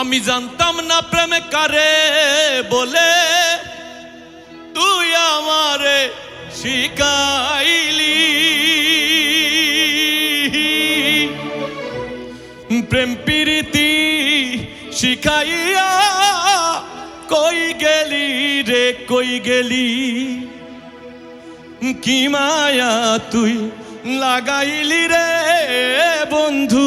আমি জানতাম না প্রেম কারে বলে। তুই আমারে শিখাইলি। প্রেম প্রীতি শিখাইয়া কই গেলি রে, কই গেলি? কি মায়া তুই লাগাইলি রে বন্ধু?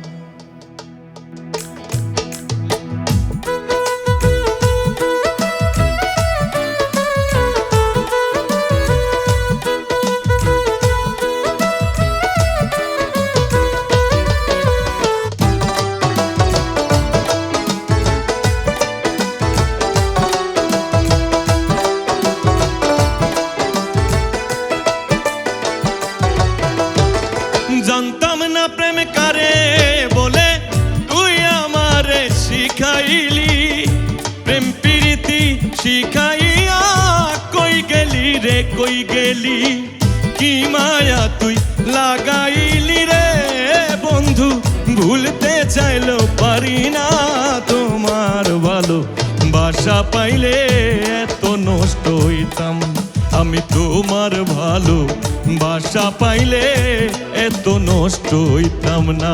গেলি, কি মায়া তুই লাগাইলি রে বন্ধু? ভুলতে চাইলো পারি না তোমার ভালো। বাসা পাইলে এত নষ্ট হইতাম, আমি তোমার ভালো। বাসা পাইলে এত নষ্ট হইতাম না।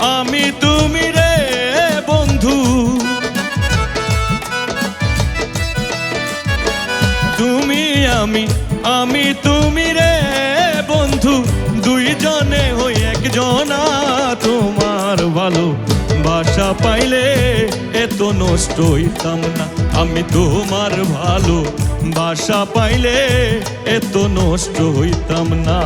আমি তুমি রে বন্ধু। তুমি আমি আমি তুমি রে বন্ধু। দুইজনে হই একজনা তোমার ভালো বাসা পাইলে এত নষ্ট হইতাম না। আমি তোমার ভালো বাসা পাইলে এত নষ্ট হইতাম না।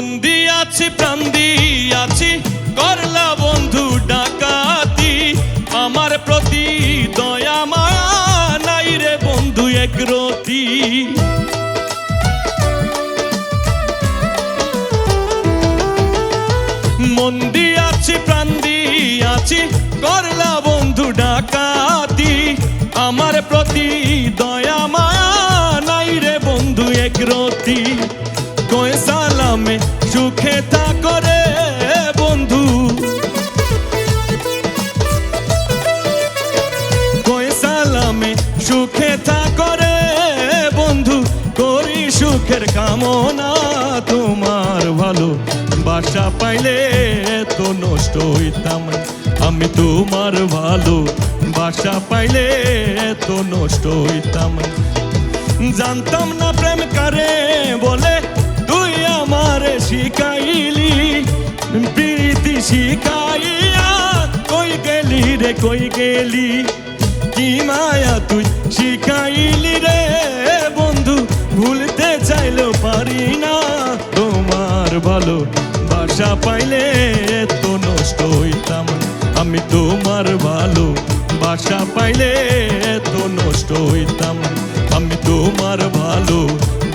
মন দিয়াছি, প্রাণ দিয়াছি, করলা বন্ধু ডাকাতি। আমার প্রতি দয়া মায়া নাই রে বন্ধু, এক রতি। মন দিয়াছি, প্রাণ দিয়াছি, করলা বন্ধু ডাকাতি। আমার প্রতি দয়া মায়া নাই রে বন্ধু, এক রতি। কয় সালামে সুখে থাকো রে বন্ধু। কয় সালামে সুখে থাকো রে বন্ধু। করি সুখের কামনা তোমার ভালো। বাসা পাইলে তো নষ্ট হইতাম আমি তোমার ভালো। বাসা পাইলে তো নষ্ট হইতাম জানতাম না প্রেম কারে বলে। আমার শিখাইলি, প্রীতি শিখাইয়া কই গেলি রে, কই গেলি? কি মায়া তুই শিখাইলি রে, বন্ধু, ভুলতে চাইলেও পারি না। তোমার ভালো বাসা পাইলে তো নষ্ট হইতাম বাসা পাইলে এত নষ্ট হইতাম আমি তোমার ভালো